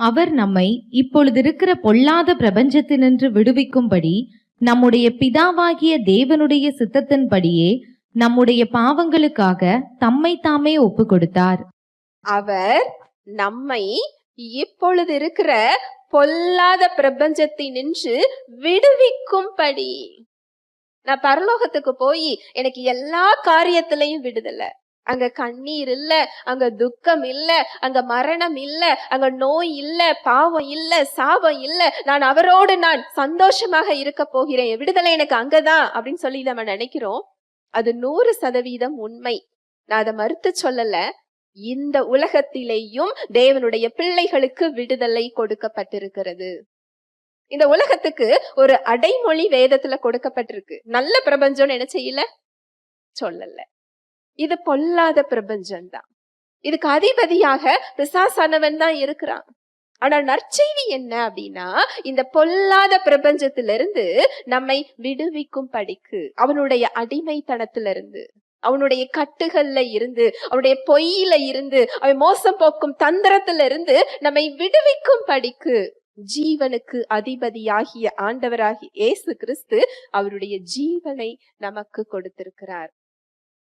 அவர் நம்மை இப்பொழுதிருக்கிற பொல்லாத பிரபஞ்சத்தினின்று விடுவிக்கும்படி நம்முடைய பிதாவாகிய தேவனுடைய சித்தத்தின்படியே நம்முடைய பாவங்களுக்காக தம்மை தாமே ஒப்பு கொடுத்தார் அவர் நம்மை இப்பொழுது இருக்கிற பொல்லாத பிரபஞ்சத்தை நின்று விடுவிக்கும்படி. நான் பரலோகத்துக்கு போய் எனக்கு எல்லா காரியத்திலையும் விடுதலை. அங்க கண்ணீர் இல்ல அங்க துக்கம் இல்ல அங்க மரணம் இல்ல அங்க நோய் இல்ல பாவம் இல்ல சாபம் இல்ல. நான் அவரோடு நான் சந்தோஷமாக இருக்க போகிறேன். விடுதலை எனக்கு அங்கதான் அப்படின்னு சொல்லி நம்ம நினைக்கிறோம். அது நூறு சதவீதம் உண்மை. நான் அதை மறுத்து சொல்லல. இந்த உலகத்திலேயும் தேவனுடைய பிள்ளைகளுக்கு விடுதலை கொடுக்கப்பட்டிருக்கிறது. இந்த உலகத்துக்கு ஒரு அடைமொழி வேதத்துல கொடுக்கப்பட்டிருக்கு. நல்ல பிரபஞ்சம் என்ன செய்யல சொல்லல. இது பொல்லாத பிரபஞ்சம் தான் இதுக்கு அதிபதியாக பிசாசானவன் தான் இருக்கிறான். ஆனா நற்செய்தி என்ன அப்படின்னா இந்த பொல்லாத பிரபஞ்சத்திலிருந்து நம்மை விடுவிக்கும் படிக்கு. அவனுடைய அடிமைத்தனத்திலிருந்து அவனுடைய கட்டுகள்ல இருந்து அவனுடைய பொய்யில இருந்து அவன் மோசம் போக்கும் தந்திரத்துல இருந்து நம்மை விடுவிக்கும் படிக்கு. ஜீவனுக்கு அதிபதியாகிய ஆண்டவராகிய இயேசு கிறிஸ்து அவருடைய ஜீவனை நமக்கு கொடுத்திருக்கிறார்.